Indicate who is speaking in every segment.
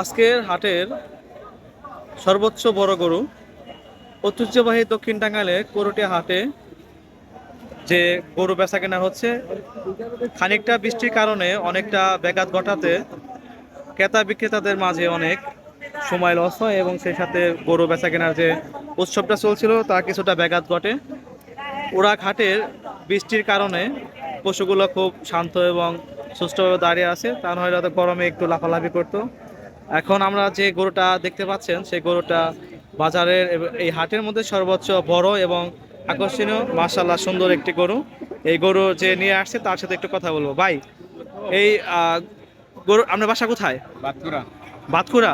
Speaker 1: আজকের হাটের সর্বোচ্চ বড় গরু, ঐতিহ্যবাহী দক্ষিণ টাঙ্গাইলে করুটি হাটে যে গরু বেচা কেনা হচ্ছে, খানিকটা বৃষ্টির কারণে অনেকটা ব্যাঘাত ঘটাতে ক্রেতা বিক্রেতাদের মাঝে অনেক সময় লস হয় এবং সেই সাথে গরু বেচা কেনার যে উৎসবটা চলছিল তা কিছুটা ব্যাঘাত ঘটে। ওরা ঘাটের বৃষ্টির কারণে পশুগুলো খুব শান্ত এবং সুষ্ঠুভাবে দাঁড়িয়ে আছে তা নয় হয়তো গরমে একটু লাফালাফি করতো। এখন আমরা যে গরুটা দেখতে পাচ্ছেন সেই গরুটা বাজারের এই হাটের মধ্যে সর্বোচ্চ বড় এবং আকর্ষণীয় মার্শাল্লাহ সুন্দর একটি গরু। এই গরু যে নিয়ে আসছে তার সাথে একটু কথা বলব। ভাই এই আহ, গরু আপনার বাসা কোথায়?
Speaker 2: বাতকুরা
Speaker 1: বাতকুড়া?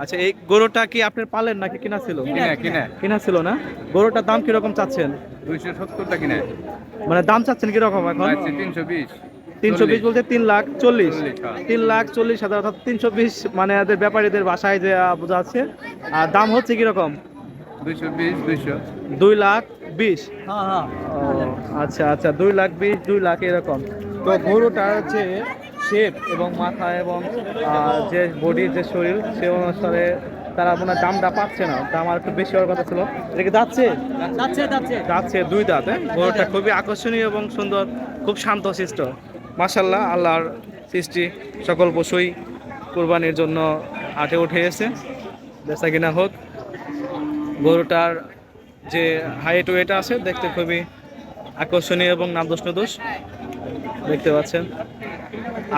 Speaker 1: আচ্ছা এই গরুটা কি আপনি পালেন নাকি কিনা ছিল?
Speaker 2: কিনে কিনে
Speaker 1: কিনা। ছিল না? গরুটার দাম কীরকম চাচ্ছেন?
Speaker 2: দুইশো সত্তরটা কিনে।
Speaker 1: মানে দাম চাচ্ছেন কীরকম এখন?
Speaker 2: তিনশো বিশ।
Speaker 1: তিনশো বিশ বলতে তিন লাখ চল্লিশ।
Speaker 2: হ্যাঁ।
Speaker 1: তিন লাখ চল্লিশ হাজার অর্থাৎ তিনশো বিশ মানে এদের ব্যাপারীদের বাসায় যে বোঝাচ্ছে আর দাম হচ্ছে কীরকম
Speaker 2: দুইশো বিশ দুইশো।
Speaker 1: দুই লাখ বিশ। ও, আচ্ছা আচ্ছা দুই লাখ বিশ দুই লাখ এরকম। তো গরুটার যে শেপ এবং মাথা এবং যে বডির যে শরীর সে অনুসারে তারা মনে হয় দামটা পাচ্ছে না। দাম আর একটু বেশি হওয়ার কথা ছিল। এটা কি যাচ্ছে
Speaker 3: যাচ্ছে যাচ্ছে
Speaker 1: যাচ্ছে দুই দাঁত হ্যাঁ? গরুটা খুবই আকর্ষণীয় এবং সুন্দর খুব শান্ত শিষ্ট মাসাল্লাহ আল্লাহর সৃষ্টি সকল পশুই কোরবানির জন্য আটে উঠে এসে বেচা কিনা হোক, গরুটার যে হাইট ওয়েট আছে, দেখতে খুবই আকর্ষণীয় এবং নাদোষ নদোষ দেখতে পাচ্ছেন,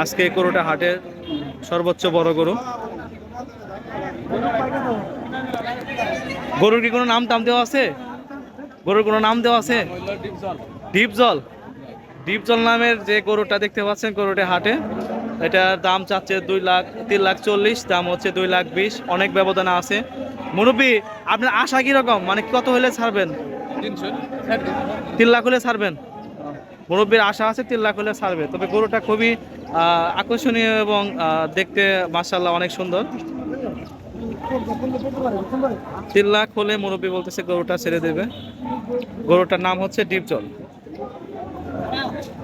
Speaker 1: আজকে গরুটা হাটের সর্বোচ্চ বড় গরু। গরুর কি কোনো নাম টাম দেওয়া আছে? গরুর কোনো নাম দেওয়া আছে? ডিপ জল। ডিপ জল নামের যে গরুটা দেখতে পাচ্ছেন গরুটা হাটে। এটার দাম চাচ্ছে দুই লাখ তিন লাখ চল্লিশ দাম হচ্ছে দুই লাখ বিশ। অনেক ব্যবধান আছে। মুরব্বী আপনার আশা কীরকম মানে কত হলে ছাড়বেন?
Speaker 2: তিনশো।
Speaker 1: তিন লাখ হলে ছাড়বেন? মুরব্বীর আশা আছে তিন লাখ হলে ছাড়বে। তবে গরুটা খুবই আকর্ষণীয় এবং দেখতে মাসাল্লাহ অনেক সুন্দর। তিন লাখ হলে মুরব্বী বলতেছে গরুটা ছেড়ে দেবে। গরুটার নাম হচ্ছে ডিপজল। Obrigado.